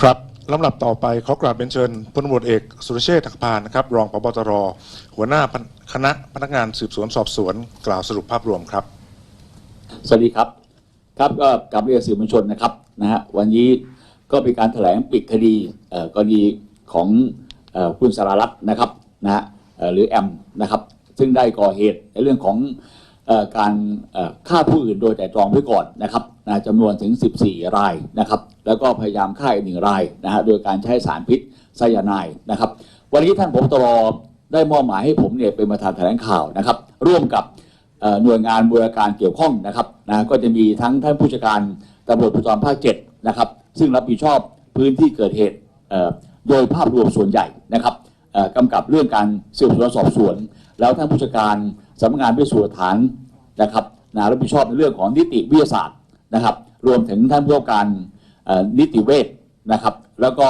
ครับลำดับต่อไปขอกราบเป็นเชิญพลตำรวจเอกสุรเชษฐ์หักพานนะครับ รองพบตรหัวหน้าคณะพนักงานสืบสวนสอบสวน กล่าวสรุปภาพรวมครับ สวัสดีครับ ครับก็กลับเรียนสื่อมวลชนนะครับนะฮะวันนี้ก็เป็นการแถลงปิดคดีเอ่อกรณีของเอ่อคุณสารัตน์นะครับนะฮะเอ่อหรือแอมนะครับ ซึ่งได้ก่อเหตุในเรื่องของอการฆ่าผู้อื่นโดยแต่ตรองไว้ก่อนนะครับ นะจำนวนถึง 14 รายนะครับ แล้วก็พยายามฆ่าอีกหนึ่งรายนะฮะโดยการใช้สารพิษไซยาไนด์นะครับ วันนี้ท่านผมตรได้มอบหมายให้ผมเนี่ยเป็นประธานแถลงข่าวนะครับ ร่วมกับหน่วยงานบูรการเกี่ยวข้องนะครับนะก็จะมีทั้งท่านผู้จัดการตำรวจภูธรภาคเจ็ดนะครับ ซึ่งรับผิดชอบพื้นที่เกิดเหตุโดยภาพรวมส่วนใหญ่นะครับกำกับเรื่องการสืบสวนสอบสวน แล้วท่านผู้จัดการสำนักงานพิสูจน์หลักฐานนะครับนะรับผิดชอบในเรื่องของนิติวิทยาศาสตร์ นะครับ รวมถึงท่านผู้ว่าการนิติเวชนะครับ แล้วก็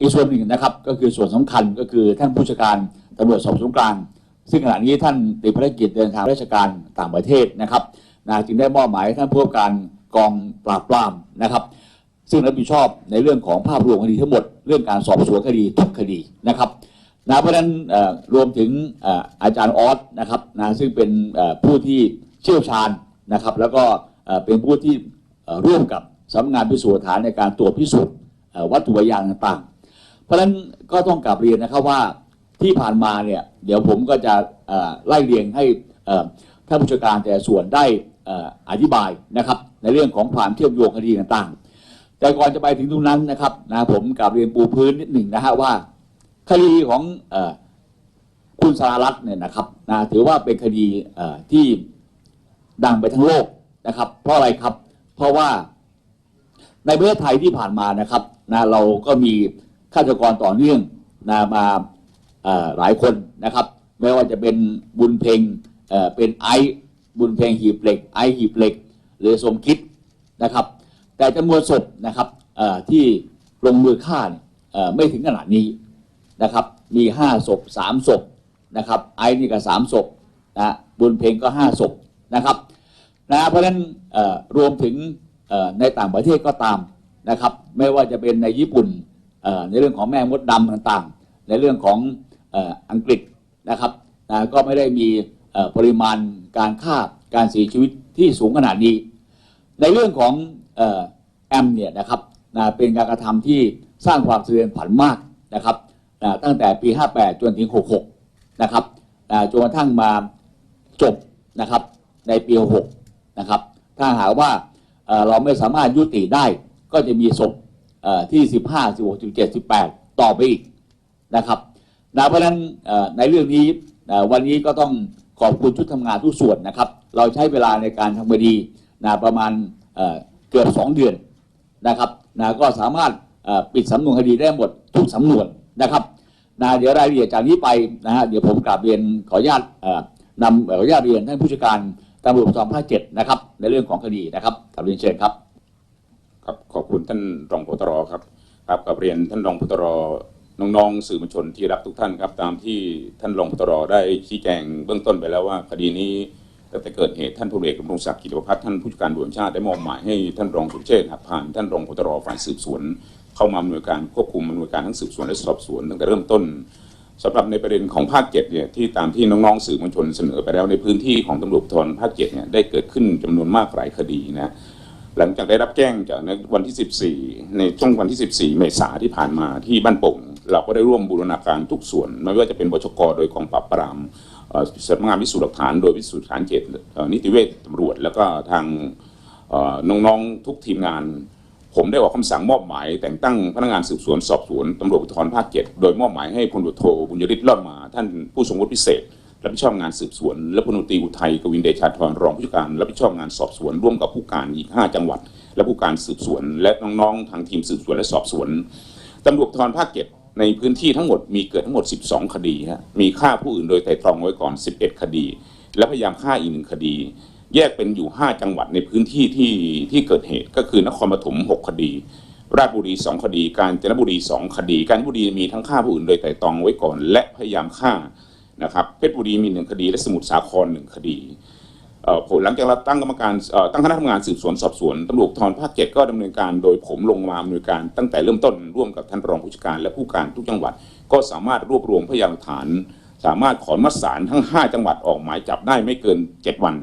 อีกส่วนหนึ่งนะครับ ก็คือส่วนสำคัญก็คือท่านผู้จัดการตำรวจสอบสวนกลาง ซึ่งขณะนี้ท่านติดภารกิจเดินทางราชการต่างประเทศนะครับนะจึงได้มอบหมายท่านผู้ว่าการกองปราบปรามนะครับ ซึ่งรับผิดชอบในเรื่องของภาพรวมคดีทั้งหมด เรื่องการสอบสวนคดีทุกคดีนะครับนะเพราะฉะนั้นรวมถึงออาจารย์ออสนะครับนะซึ่งเป็นผู้ที่เชี่ยวชาญนะครับ แล้วก็เป็นผู้ที่ ร่วมกับสำนักงานพิสูจน์หลักฐานในการตรวจพิสูจน์เอ่อวัตถุพยานต่างๆ เพราะฉะนั้นก็ต้องกลับเรียนนะครับว่าที่ผ่านมาเนี่ยเดี๋ยวผมก็จะไล่เรียงให้ท่านผู้จัดการแต่ส่วนได้ออธิบายนะครับในเรื่องของความเชื่อมโยงคดีต่างๆ แต่ก่อนจะไปถึงตรงนั้นนะครับนะผมกลับเรียนปูพื้นนิดหนึ่งนะฮะว่า คดีของอคุณสารัตน์เนี่ยนะครับนะถือว่าเป็นคดีที่ดังไปทั้งโลกนะครับ เพราะอะไรครับ เพราะว่าในประเทศไทยที่ผ่านมานะครับนะเราก็มีฆาตกรต่อเนื่องนะมาหลายคนนะครับไม่ว่าจะเป็นบุญเพงเเป็นไอบุญเพงหีบเหล็ก ไอหีบเหล็ก หรือสมคิดนะครับ แต่จำนวนศพนะครับที่ลงมือฆ่าไม่ถึงขนาดนี้นะครับ มีห้าศพสามศพนะครับ ไอ้นี่ก็สามศพนะบุญเพลงก็ห้าศพนะครับ นะเพราะฉะนั้นรวมถึงในต่างประเทศก็ตามนะครับ ไม่ว่าจะเป็นในญี่ปุ่นในเรื่องของแม่มดดำต่างๆ ในเรื่องของอังกฤษนะครับนะก็ไม่ได้มีปริมาณการฆ่าการเสียชีวิตที่สูงขนาดนี้ ในเรื่องของแอมเนี่ยนะครับนะเป็นการกระทำที่สร้างความเทือนขวัญมากนะครับนะตั้งแต่ปี 58 จนถึง 66 นะครับนะจนกระทั่งมาจบนะครับในปี 66 นะครับ ถ้าหากว่าเราไม่สามารถยุติได้ก็จะมีศพเอ่อที่ 15 16 17 18 ต่อไปอีกนะครับนะเพราะฉะนั้นในเรื่องนี้วันนี้ก็ต้องขอบคุณชุดทำงานทุกส่วนนะครับ เราใช้เวลาในการทำคดีนะประมาณเอ่อเกือบ 2 เดือนนะครับนะก็สามารถปิดสำนวนคดีได้หมดทุกสำนวนนะครับนะเดี๋ยวรายละเอียดจากนี้ไปนะฮะเดี๋ยวผมกราบเรียนขออนุญาตนำขออนุญาตเรียนท่านผู้จัดการ ตำรวจภูธรภาคเจ็ดนะครับ ในเรื่องของคดีนะครับกราบเรียนเชิญครับ ครับขอบคุณท่านรองพตรครับครับกับเรียนท่านรองพตรน้องๆสื่อมวลชนที่รักทุกท่านครับ ตามที่ท่านรองพตรได้ชี้แจงเบื้องต้นไปแล้วว่าคดีนี้ตั้งแต่เกิดเหตุท่านพลเอกดำรงศักดิ์กิติพัฒน์ท่านผู้จัดการตำรวจแห่งชาติได้มอบหมายให้ท่านรองสุเชษฐ์หักพานท่านรองพตรฝ่ายสืบสวน เข้ามาอำนวยการควบคุมอำนวยการทั้งสืบสวนและสอบสวนตั้งแต่เริ่มต้น สำหรับในประเด็นของภาคเจ็ดเนี่ยที่ตามที่น้องๆสื่อมวลชนเสนอไปแล้วในพื้นที่ของตำรวจภูธรภาคเจ็ดเนี่ยได้เกิดขึ้นจำนวนมากหลายคดีนะหลังจากได้รับแจ้งจากในวันที่ 14 ในช่วงวันที่ 14 เมษาที่ผ่านมาที่บ้านโป่งเราก็ได้ร่วมบูรณาการทุกส่วน ไม่ว่าจะเป็นบชกโดยกองปราบปรามเสำนักงานพิสูจน์หลักฐานโดยพิสูจน์ฐานเจ็ดนิติเวชตำรวจ แล้วก็ทางเอ่อน้องๆทุกทีมงาน ผมได้ออกคำสั่งมอบหมาย แต่งตั้งพนักงานสืบสวนสอบสวนตำรวจภูธรภาคเจ็ดโดยมอบหมายให้พลตำรวจโทบุญยริศรอดมา ท่านผู้ทรงวุฒิพิเศษรับผิดชอบงานสืบสวน และพลตรีอุทัยกวินเดชาธรรองผู้จัดการรับผิดชอบงานสอบสวนร่วมกับผู้การอีก 5 จังหวัด และผู้การสืบสวน และน้องๆทางทีมสืบสวนและสอบสวนตำรวจภูธรภาคเจ็ดในพื้นที่ทั้งหมดมีเกิดทั้งหมด 12 คดีฮะมีฆ่าผู้อื่นโดยไตร่ตรองไว้ก่อน 11 คดี และพยายามฆ่าอีกหนึ่งคดี แยกเป็นอยู่ 5 จังหวัดในพื้นที่ที่ที่เกิดเหตุ ก็คือนครปฐม 6 คดี ราชบุรี 2 คดี กาญจนบุรี 2 คดี กาญจนบุรีมีทั้งฆ่าผู้อื่นโดยไตร่ตรองไว้ก่อน และพยายามฆ่านะครับเพชรบุรีมีหนึ่งคดี และสมุทรสาครหนึ่งคดีผลหลังจากเราตั้งกรรมการตั้งคณะทำงานสืบสวนสอบสวนตำรวจภูธรภาคเจ็ดก็ดำเนินการโดยผมลงมาดำเนินการตั้งแต่เริ่มต้นร่วมกับท่านรองผู้จัดการและผู้การทุกจังหวัด ก็สามารถรวบรวมพยานหลักฐาน สามารถขอมัดสารทั้ง 5 จังหวัดออกหมายจับได้ไม่เกิน 7 วัน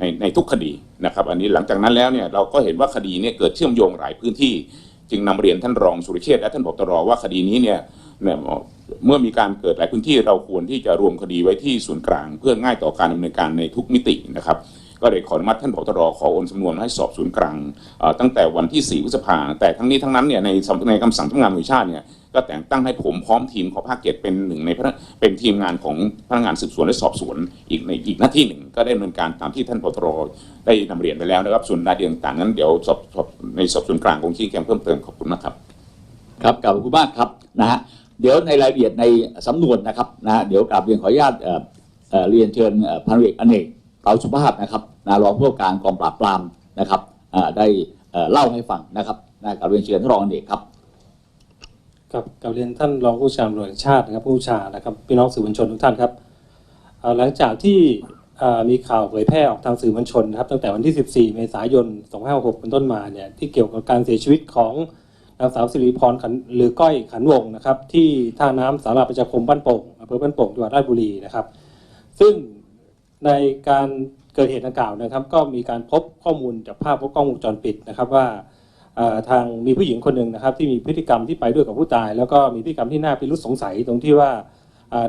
ในในทุกคดีนะครับ อันนี้หลังจากนั้นแล้วเนี่ยเราก็เห็นว่าคดีเนี่ยเกิดเชื่อมโยงหลายพื้นที่ จึงนำเรียนท่านรองสุริเชษและท่านผบตรว่าคดีนี้เนี่ยเมื่อมีการเกิดหลายพื้นที่เราควรที่จะรวมคดีไว้ที่ศูนย์กลาง เพื่อง่ายต่อการดำเนินการในทุกมิตินะครับ ก็เลยขออนุมัติท่านผบตรขอโอนสำนวนให้สอบศูนย์กลางตั้งแต่วันที่4พฤษภาแต่ทั้งนี้ทั้งนั้นเนี่ยในในคำสั่งทำงานแห่งชาติเนี่ย ก็แต่งตั้งให้ผมพร้อมทีมของภาคเจ็ดเป็นหนึ่งในเป็นทีมงานของพนักงานสืบสวนและสอบสวนอีกในอีกหน้าที่หนึ่งก็ได้ดำเนินการตามที่ท่านผบตรได้นำเรียนไปแล้วนะครับส่วนรายละเอียดต่างนั้นเดี๋ยวสอบสอบในสอบสวนกลางคงชี้แจงเพิ่มเติมขอบคุณมากครับครับกราบขอบคุณมากครับนะฮะเดี๋ยวในรายละเอียดในสำนวนนะครับนะฮะเดี๋ยวกราบเรียนขออนุญาตเรียนเชิญพันเอกอเนกเตาสุภาพนะครับนะรองผู้การกองปราบปรามนะครับได้เล่าให้ฟังนะครับนะกราบเรียนเชิญท่านรองอเนกครับ กับกับเรียนท่านรองผู้ชาตำรวจแห่งชาตินะครับผู้ชานะครับพี่น้องสื่อมวลชนทุกท่านครับหลังจากที่มีข่าวเผยแพร่ออกทางสื่อมวลชนนะครับตั้งแต่วันที่ 14 เมษายน 2566เป็นต้นมาเนี่ยที่เกี่ยวกับการเสียชีวิตของนางสาวสิริพรขันหรือก้อยขันวงนะครับที่ท่าน้ำสาราประชาคมบ้านโป่งอำเภอบ้านโป่งจังหวัดราชบุรีนะครับ ซึ่งในการเกิดเหตุดังกล่าวนะครับ ก็มีการพบข้อมูลจากภาพกล้องวงจรปิดนะครับว่า ทางมีผู้หญิงคนหนึ่งนะครับที่มีพฤติกรรมที่ไปด้วยกับผู้ตาย แล้วก็มีพฤติกรรมที่น่าพิรุษสงสัยตรงที่ว่า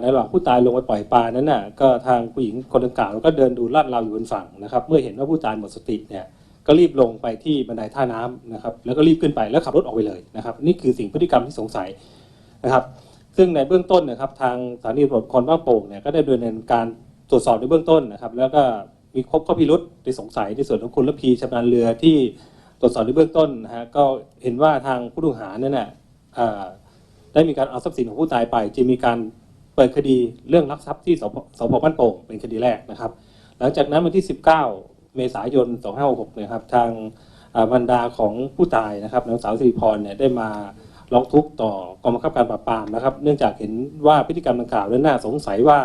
ในระหว่างผู้ตายลงไปปล่อยปลานั้นน่ะก็ทางผู้หญิงคนดังกล่าวก็เดินดูลาดเราอยู่บนฝั่งนะครับเมื่อเห็นว่าผู้ตายหมดสติเนี่ยก็รีบลงไปที่บันไดท่าน้ำนะครับแล้วก็รีบขึ้นไปแล้วขับรถออกไปเลยนะครับนี่คือสิ่งพฤติกรรมที่สงสัยนะครับซึ่งในเบื้องต้นนะครับทางสถานีตำรวจคนบ้านโป่งเนี่ยก็ได้ดำเนินการตรวจสอบในเบื้องต้นนะครับแล้วก็มีพบข้อพิรุษที่สงสัยในส่วนของคุณระพีชำนาญเรือที่ ตรวจสอบในเบื้องต้นนะฮะก็เห็นว่าทางผู้ต้องหาเนี่ยนะได้มีการเอาทรัพย์สินของผู้ตายไปจึงมีการเปิดคดีเรื่องลักทรัพย์ที่สพสพบ้านโป่งเป็นคดีแรกนะครับ หลังจากนั้นวันที่ 19 เมษายน 2566นะครับทางบรรดาของผู้ตายนะครับนางสาวสิริพรเนี่ยได้มาร้องทุกข์ต่อกองบังคับการปราบปรามนะครับ เนื่องจากเห็นว่าพฤติกรรมดังกล่าวนั้นน่าสงสัยว่า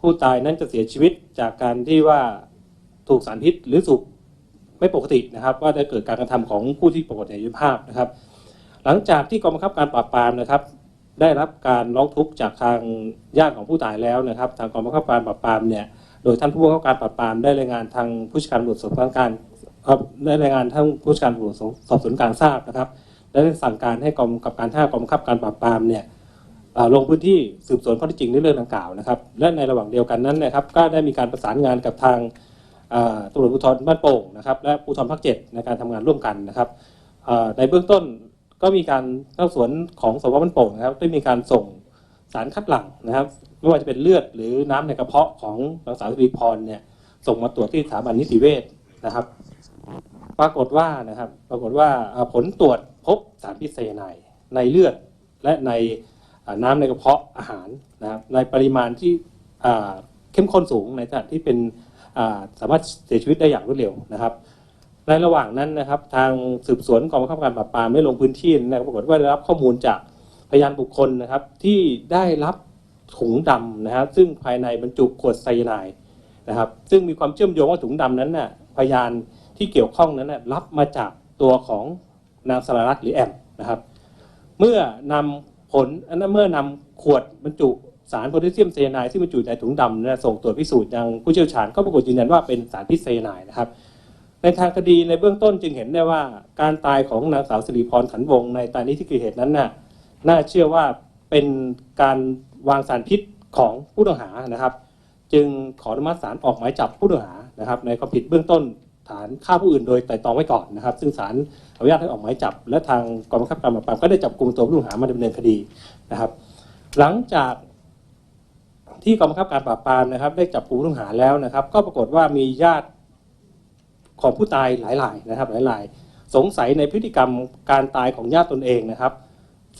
ผู้ตายนั้นจะเสียชีวิตจากการที่ว่าถูกสารพิษหรือถูก ไม่ปกตินะครับ ว่าได้เกิดการกระทำของผู้ที่ปรากฏในภาพนะครับ หลังจากที่กองบังคับการปราบปรามนะครับ ได้รับการร้องทุกข์จากทางญาติของผู้ตายแล้วนะครับ ทางกองบังคับการปราบปรามเนี่ยโดยท่านผู้บังคับการปราบปรามได้รายงานทางผู้จัดการตำรวจสอบสวนกลางครับได้รายงานทางผู้จัดการตำรวจสอบสวนกลางทราบนะครับและได้สั่งการให้กองกับการท่ากองบังคับการปราบปรามเนี่ยลงพื้นที่สืบสวนข้อเท็จจริงในเรื่องดังกล่าวนะครับ และในระหว่างเดียวกันนั้นนะครับ ก็ได้มีการประสานงานกับทาง ตำรวจภูธรบ้านโป่งนะครับและภูธรภาคเจ็ดในการทำงานร่วมกันนะครับในเบื้องต้นก็มีการสอบสวนของสพบ้านโป่งนะครับได้มีการส่งสารคัดหลั่งนะครับ ไม่ว่าจะเป็นเลือดหรือน้ำในกระเพาะของนางสาวสิริพรเนี่ยส่งมาตรวจที่สถาบันนิติเวชนะครับ ปรากฏว่านะครับ ปรากฏว่าผลตรวจพบสารพิษไซยาไนในเลือดและในน้ำในกระเพาะอาหารนะครับในปริมาณที่เข้มข้นสูงในขณะที่เป็น สามารถเสียชีวิตได้อย่างรวดเร็วนะครับ ในระหว่างนั้นนะครับ ทางสืบสวนกองบังคับการปราบปรามได้ลงพื้นที่นะครับปรากฏว่าได้รับข้อมูลจากพยานบุคคลนะครับ ที่ได้รับถุงดำนะครับ ซึ่งภายในบรรจุขวดไซยาไนด์นะครับ ซึ่งมีความเชื่อมโยงว่าถุงดำนั้นน่ะพยานที่เกี่ยวข้องนั้นน่ะรับมาจากตัวของนางสารรัตน์หรือแอมนะครับ เมื่อนำผลอันนั้นเมื่อนำขวดบรรจุ สารโพแทสเซียมไซยาไนด์ที่บรรจุในถุงดำนะส่งตรวจพิสูจน์ยังผู้เชี่ยวชาญก็ปรากฏยืนยันว่าเป็นสารพิษไซยาไนด์นะครับ ในทางคดีในเบื้องต้นจึงเห็นได้ว่าการตายของนางสาวสิริพรขันวงในตอนนี้ที่เกิดเหตุนั้นน่ะน่าเชื่อว่าเป็นการวางสารพิษของผู้ต้องหานะครับ จึงขออนุมัติศาลออกหมายจับผู้ต้องหานะครับ ในความผิดเบื้องต้นฐานฆ่าผู้อื่นโดยไตร่ตรองไว้ก่อนนะครับ ซึ่งศาลอนุญาตให้ออกหมายจับ และทางกองบังคับการปราบปรามก็ได้จับกลุ่มตัวผู้ต้องหามาดำเนินคดีนะครับ หลังจาก ที่กองบังคับการปราบปรามนะครับ ได้จับกลุ่มผู้ต้องหาแล้วนะครับ ก็ปรากฏว่ามีญาติของผู้ตายหลายรายนะครับ หลายรายสงสัยในพฤติกรรมการตายของญาติตนเองนะครับ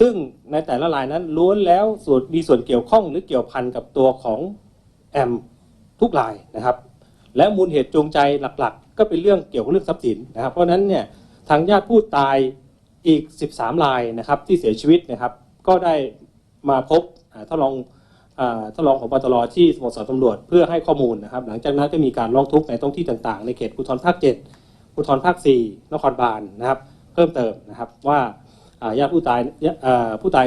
ซึ่งในแต่ละรายนั้นล้วนแล้วส่วนมีส่วนเกี่ยวข้องหรือเกี่ยวพันกับตัวของแอมทุกรายนะครับ และมูลเหตุจูงใจหลักๆ ก็เป็นเรื่องเกี่ยวกับเรื่องทรัพย์สินนะครับ เพราะฉะนั้นเนี่ยทางญาติผู้ตายอีก 13รายนะครับที่เสียชีวิตนะครับ ก็ได้มาพบอ่าท่านรอง ท่านรองผบตรที่สโมสรตำรวจเพื่อให้ข้อมูลนะครับ หลังจากนั้นก็มีการร้องทุกข์ในท้องที่ต่างๆ ในเขตภูธรภาค7ภูธรภาค 4 นครบาลนะครับ เพิ่มเติมนะครับว่าญาติผู้ตายผู้ตาย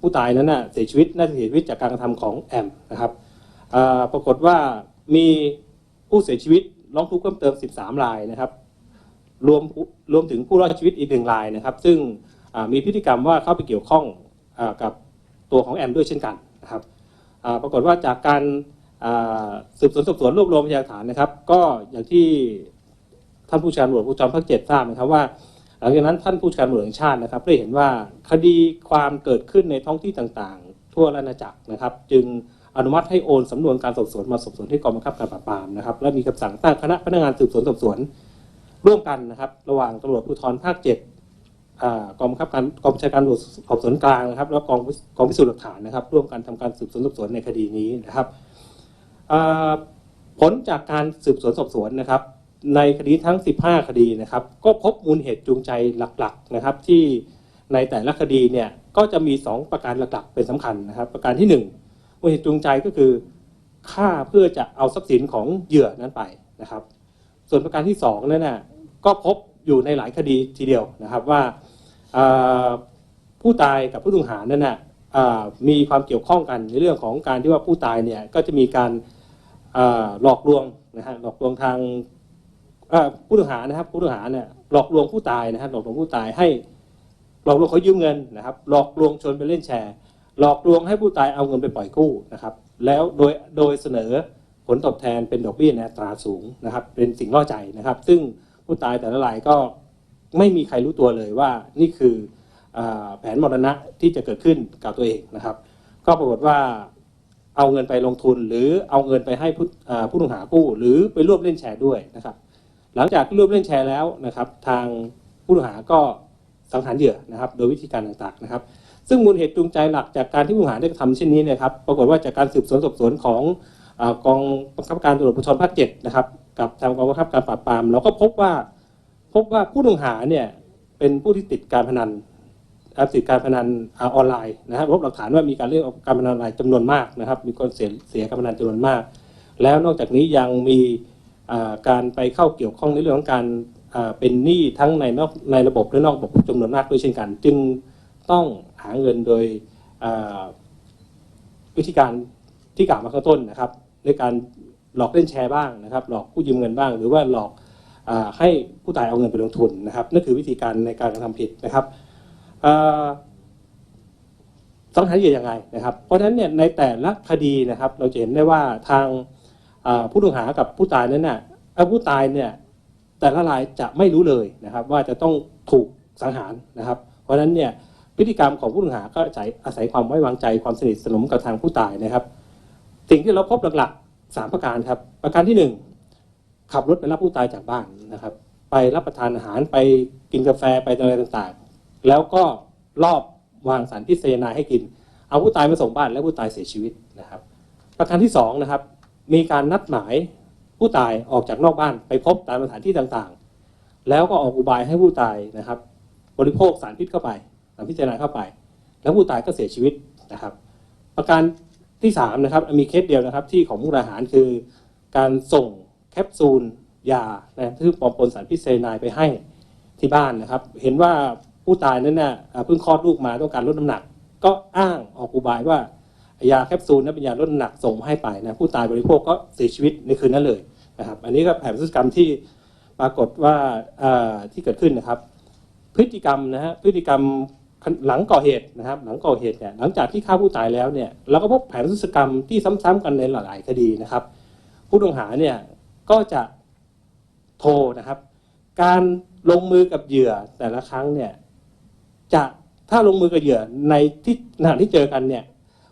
ผู้ตายนั้นน่ะเสียชีวิตน่าจะเสียชีวิตจากการกระทำของแอมนะครับปรากฏว่ามีผู้เสียชีวิตร้องทุกข์เพิ่มเติม 13 รายนะครับรวมรวมถึงผู้รอดชีวิตอีกหนึ่งรายนะครับ ซึ่งมีพฤติกรรมว่าเข้าไปเกี่ยวข้องอกับตัวของแอมด้วยเช่นกัน นะครับปรากฏว่าจากการสืบสวนสอบสวนรวบรวมพยานฐานนะครับ ก็อย่างที่ท่านผู้การตำรวจภูธรภาคเจ็ดทราบนะครับว่า หลังจากนั้นท่านผู้การตำรวจแห่งชาตินะครับ ได้เห็นว่าคดีความเกิดขึ้นในท้องที่ต่างๆ ทั่วราชอาณาจักรนะครับ จึงอนุมัติให้โอนสำนวนการสอบสวนมาสอบสวนที่กองบังคับการปราบปรามนะครับและมีคำสั่งตั้งคณะพนักงานสืบสวนสอบสวนร่วมกันนะครับ ระหว่างตำรวจภูธรภาคเจ็ด กองบังคับการกองบัญชาการตำรวจสอบสวนกลางนะครับ แล้วกองกองพิสูจน์หลักฐานนะครับ ร่วมกันทำการสืบสวนสอบสวนในคดีนี้นะครับผลจากการสืบสวนสอบสวนนะครับ ในคดีทั้ง 15 คดีนะครับ ก็พบมูลเหตุจูงใจหลักๆนะครับ ที่ในแต่ละคดีเนี่ยก็จะมี 2 ประการหลักๆเป็นสำคัญนะครับ ประการที่ 1 มูลเหตุจูงใจก็คือฆ่าเพื่อจะเอาทรัพย์สินของเหยื่อนั้นไปนะครับ ส่วนประการที่สองนั่นน่ะก็พบอยู่ในหลายคดีทีเดียวนะครับว่า ผู้ตายกับผู้ต้องหานั่นน่ะอ่ามีความเกี่ยวข้องกันในเรื่องของการที่ว่าผู้ตายเนี่ยก็จะมีการหลอกลวงนะฮะหลอกลวงทางผู้ต้องหานะครับผู้ต้องหาเนี่ยหลอกลวงผู้ตายนะฮะหลอกลวงผู้ตายให้หลอกลวงเขายืมเงินนะครับ หลอกลวงชวนไปเล่นแชร์ หลอกลวงให้ผู้ตายเอาเงินไปปล่อยกู้นะครับ แล้วโดยโดยเสนอผลตอบแทนเป็นดอกเบี้ยในอัตราสูงนะครับ เป็นสิ่งล่อใจนะครับ ซึ่งผู้ตายแต่ละรายก็ ไม่มีใครรู้ตัวเลยว่านี่คืออแผนมรณะที่จะเกิดขึ้นกับตัวเองนะครับ ก็ปรากฏว่าเอาเงินไปลงทุนหรือเอาเงินไปให้ผู้ผู้ต้องหากู้หรือไปร่วมเล่นแชร์ด้วยนะครับ หลังจากที่ร่วมเล่นแชร์แล้วนะครับ ทางผู้ต้องหาก็สังหารเหยื่อนะครับ โดยวิธีการต่างๆนะครับ ซึ่งมูลเหตุจูงใจหลักจากการที่ผู้ต้องหาได้กระทำเช่นนี้เนยครับ ปรากฏว่าจากการสืบสวนสอบสวนของอกองบังคับการตำรวจภูธรภาคเจ็ดนะครับ กับทางกองบังคับการปราบปรามเราก็พบว่า พบว่าผู้ต้องหาเนี่ยเป็นผู้ที่ติดการพนันอ่าติดการพนันออนไลน์นะครับพบหลักฐานว่ามีการเล่นการพนันออนไลน์จำนวนมากนะครับ มีคนเสียเสียการพนันจำนวนมาก แล้วนอกจากนี้ยังมีการไปเข้าเกี่ยวข้องในเรื่องของการเป็นหนี้ทั้งในนอกในระบบและนอกระบบจำนวนมากด้วยเช่นกัน จึงต้องหาเงินโดยวิธีการที่กล่าวมาข้างต้นนะครับในการหลอกเล่นแชร์บ้างนะครับ หลอกผู้ยืมเงินบ้าง หรือว่าหลอก ให้ผู้ตายเอาเงินไปลงทุนนะครับนั่นคือวิธีการในการกระทำผิดนะครับสังหารเหยื่อยังไงนะครับ เพราะฉะนั้นเนี่ยในแต่ละคดีนะครับเราจะเห็นได้ว่าทางผู้ต้องหากับผู้ตายนั้นน่ะเอ่อผู้ตายเนี่ยแต่ละรายจะไม่รู้เลยนะครับ ว่าจะต้องถูกสังหารนะครับ เพราะฉะนั้นเนี่ยพฤติกรรมของผู้ต้องหาก็อาศัยอาศัยความไว้วางใจความสนิทสนมกับทางผู้ตายนะครับ สิ่งที่เราพบหลักๆสามประการครับ ประการที่หนึ่ง ขับรถไปรับผู้ตายจากบ้านนะครับ ไปรับประทานอาหารไปกินกาแฟไปอะไรต่างๆ แล้วก็รอบวางสารพิษไซยาไนด์ให้กิน เอาผู้ตายมาส่งบ้านแล้วผู้ตายเสียชีวิตนะครับ ประการที่สองนะครับมีการนัดหมายผู้ตายออกจากนอกบ้านไปพบตามสถานที่ต่างๆ แล้วก็ออกอุบายให้ผู้ตายนะครับ บริโภคสารพิษเข้าไปสารพิจารณาเข้าไป แล้วผู้ตายก็เสียชีวิตนะครับ ประการที่สามนะครับมีเคสเดียวนะครับที่ของมุกดาหารคือการส่ง แคปซูลยานะที่ปอมปนสารพิษไซยาไนด์ไปให้ที่บ้านนะครับ เห็นว่าผู้ตายนั้นน่ะอ่าเพิ่งคลอดลูกมาต้องการลดน้ำหนัก ก็อ้างออกอุบายว่ายาแคปซูลนั้นเป็นยาลดน้ำหนักส่งมาให้ไปนะผู้ตายบริโภคก็เสียชีวิตในคืนนั้นเลยนะครับ อันนี้ก็แผนพฤติกรรมที่ปรากฏว่าที่เกิดขึ้นนะครับ พฤติกรรมนะฮะพฤติกรรมหลังก่อเหตุนะครับ หลังก่อเหตุเนี่ยหลังจากที่ฆ่าผู้ตายแล้วเนี่ยเราก็พบแผนพฤติกรรมที่ซ้ำๆกันในหลาย ๆ คดีนะครับ ผู้ต้องหาเนี่ย ก็จะโทรนะครับ การลงมือกับเหยื่อแต่ละครั้งเนี่ยจะถ้าลงมือกับเหยื่อในที่ขณะที่เจอกันเนี่ย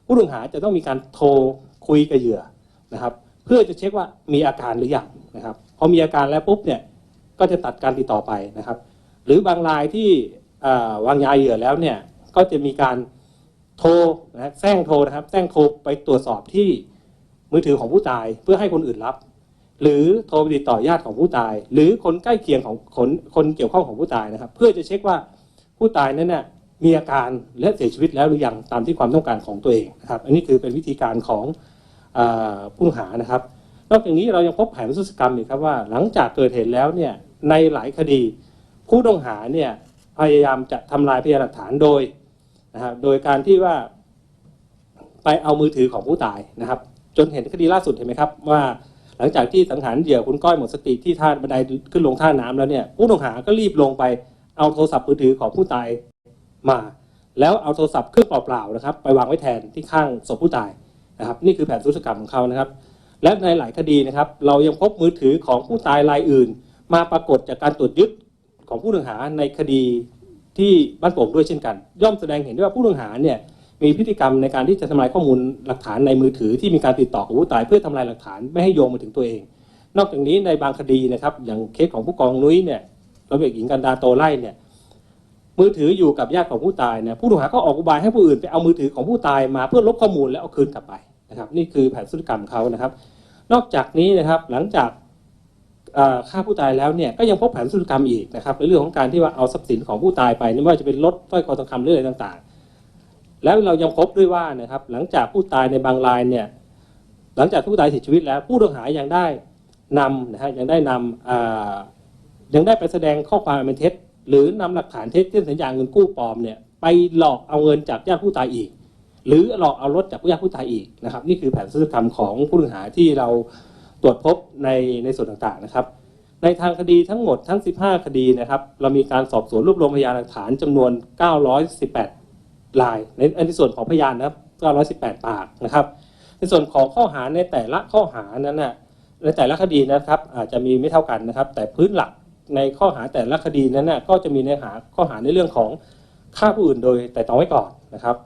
ผู้ต้องหาจะต้องมีการโทรคุยกับเหยื่อนะครับ เพื่อจะเช็คว่ามีอาการหรือยังนะครับพอมีอาการแล้วปุ๊บเนี่ยก็จะตัดการติดต่อไปนะครับ หรือบางรายที่วางยาเหยื่อแล้วเนี่ยก็จะมีการโทรนะแซงโทรนะครับแซงโทรไปตรวจสอบที่มือถือของผู้ตายเพื่อให้คนอื่นรับ หรือโทรไปติดต่อญาติของผู้ตาย หรือคนใกล้เคียงของคนคนเกี่ยวข้องของผู้ตายนะครับ เพื่อจะเช็คว่าผู้ตายนั้นน่ะมีอาการและเสียชีวิตแล้วหรือยังตามที่ความต้องการของตัวเองนะครับ อันนี้คือเป็นวิธีการของอผู้หานะครับ นอกจากนี้เรายังพบแผนวิศวกรรมอีกครับว่า หลังจากเกิดเหตุแล้วเนี่ยในหลายคดี ผู้ต้องหาเนี่ยพยายามจะทำลายพยานหลักฐานโดยนะครับโดยการที่ว่าไปเอามือถือของผู้ตายนะครับ จนเห็นคดีล่าสุดเห็นไหมครับว่า หลังจากที่สังหารเหยื่อคุณก้อยหมดสติที่ท่าบันไดขึ้นลงท่าน้ำแล้วเนี่ยผู้ต้องหาก็รีบลงไปเอาโทรศัพท์มือถือของผู้ตายมา แล้วเอาโทรศัพท์เครื่องเปล่าๆนะครับ ไปวางไว้แทนที่ข้างศพผู้ตายนะครับ นี่คือแผนธุรกรรมของเขานะครับ และในหลายคดีนะครับ เรายังพบมือถือของผู้ตายรายอื่น มาปรากฏจากการตรวจยึดของผู้ต้องหาในคดีที่บ้านโป่งด้วยเช่นกัน ย่อมแสดงเห็นได้ว่าผู้ต้องหาเนี่ย มีพฤติกรรมในการที่จะทำลายข้อมูลหลักฐานในมือถือที่มีการติดต่อกับผู้ตาย เพื่อทำลายหลักฐานไม่ให้โยงมาถึงตัวเอง นอกจากนี้ในบางคดีนะครับ อย่างเคสของผู้กองนุ้ยเนี่ยระเบียบหญิงกันดาโตไล่เนี่ยมือถืออยู่กับญาติของผู้ตายเนี่ยผู้ต้องหาก็ออกอุบายให้ผู้อื่นไปเอามือถือของผู้ตายมาเพื่อลบข้อมูลแล้วเอาคืนกลับไปนะครับนี่คือแผนธุรกรรมเขานะครับ นอกจากนี้นะครับหลังจากฆ่าผู้ตายแล้วเนี่ยก็ยังพบแผนธุรกรรมอีกนะครับในเรื่องของการที่ว่าเอาทรัพย์สินของผู้ตายไปไม่ว่าจะเป็นรถสร้อยคอทองคำหรืออะไรต่างๆ แล้วเรายังพบด้วยว่านะครับหลังจากผู้ตายในบางรายเนี่ยหลังจากผู้ตายเสียชีวิตแล้วผู้ต้องหายังได้นำนะฮะยังได้นำยังได้ไปแสดงข้อความอันเป็นเท็จ หรือนำหลักฐานเท็จเช่นสัญญาเงินกู้ปลอมเนี่ยไปหลอกเอาเงินจากญาติผู้ตายอีก หรือหลอกเอารถจากญาติผู้ตายอีกนะครับนี่คือแผนธุรกรรมของผู้ต้องหาที่เราตรวจพบในในส่วนต่างๆนะครับ ในทางคดีทั้งหมดทั้ง 15 คดีนะครับ เรามีการสอบสวนรวบรวมพยานหลักฐานจำนวน 918 ลายในในส่วนของพยานนะครับ918 ปากนะครับ ในส่วนของข้อหาในแต่ละข้อหานั้นน่ะในแต่ละคดีนะครับอาจจะมีไม่เท่ากันนะครับ แต่พื้นหลักในข้อหาแต่ละคดีนั้นน่ะก็จะมีเนื้อหาข้อหาในเรื่องของฆ่าผู้อื่นโดยแต่ตรองไว้ก่อนนะครับ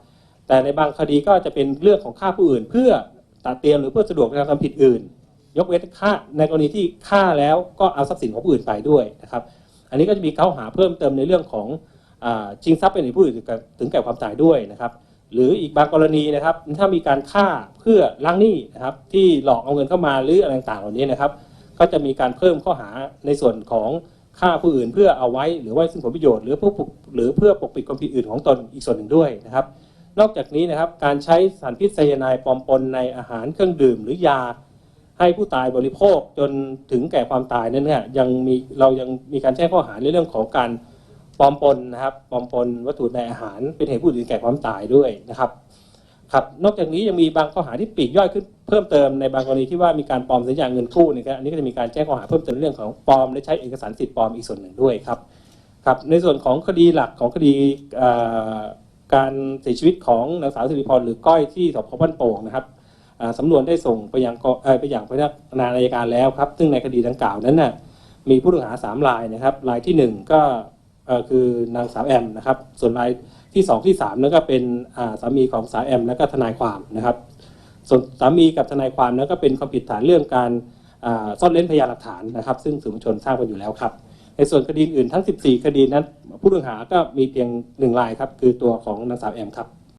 แต่ในบางคดีก็จะเป็นเรื่องของฆ่าผู้อื่น เพื่อตัดเตรียมหรือเพื่อสะดวกในการทำผิดอื่น ยกเว้นฆ่าในกรณีที่ฆ่าแล้วก็เอาทรัพย์สินของผู้อื่นไปด้วยนะครับ อันนี้ก็จะมีข้อหาเพิ่มเติมในเรื่องของ ชิงทรัพย์เป็นเหตุผู้อื่นถึงแก่ความตายด้วยนะครับ หรืออีกบางกรณีนะครับ ถ้ามีการฆ่าเพื่อล้างหนี้นะครับ ที่หลอกเอาเงินเข้ามาหรืออะไรต่างๆเหล่านี้นะครับ ก็จะมีการเพิ่มข้อหาในส่วนของฆ่าผู้อื่นเพื่อเอาไว้หรือไว้ซึ่งผลประโยชน์หรือเพื่อปกหรือเพื่อปกปิดความผิดอื่นของตนอีกส่วนหนึ่งด้วยนะครับ นอกจากนี้นะครับการใช้สารพิษไซยาไนด์ปลอมปนในอาหารเครื่องดื่มหรือยาให้ผู้ตายบริโภคจนถึงแก่ความตายนั้นเนี่ยยังมีเรายังมีการแจ้งข้อหาในเรื่องของการ ปลอมปนนะครับปลอมปนวัตถุในอาหารเป็นเหตุผู้อื่นแก่ความตายด้วยนะครับครับนอกจากนี้ยังมีบางข้อหาที่ปีกย่อยขึ้นเพิ่มเติมในบางกรณีที่ว่ามีการปลอมสัญญาเงินกู้นะครับอันนี้ก็จะมีการแจ้งข้อหาเพิ่มเติมเรื่องของปลอมและใช้เอกสารสิทธิ์ปลอมอีกส่วนหนึ่งด้วยครับครับในส่วนของคดีหลักของคดีการเสียชีวิตของนางสาวสิริพรหรือก้อยที่สพบ้านโป่งนะครับสำนวนได้ส่งไปยังกเอ่อไปยังพนักงานอายการแล้วครับ ซึ่งในคดีดังกล่าวนั้นน่ะมีผู้ต้องหาสามรายนะครับรายที่หนึ่งก็ คือนางสาวแอมนะครับ ส่วนรายที่สองที่สามนั่นก็เป็นสามีของสาวแอมและก็ทนายความนะครับ ส่วนสามีกับทนายความนั้นก็เป็นความผิดฐานเรื่องการซ่อนเล้นพยานหลักฐานนะครับ ซึ่งสื่อมวลชนทราบกันอยู่แล้วครับ ในส่วนคดีอื่นทั้ง 14 คดีนั้น ผู้ต้องหาก็มีเพียงหนึ่งรายครับ คือตัวของนางสาวแอมครับ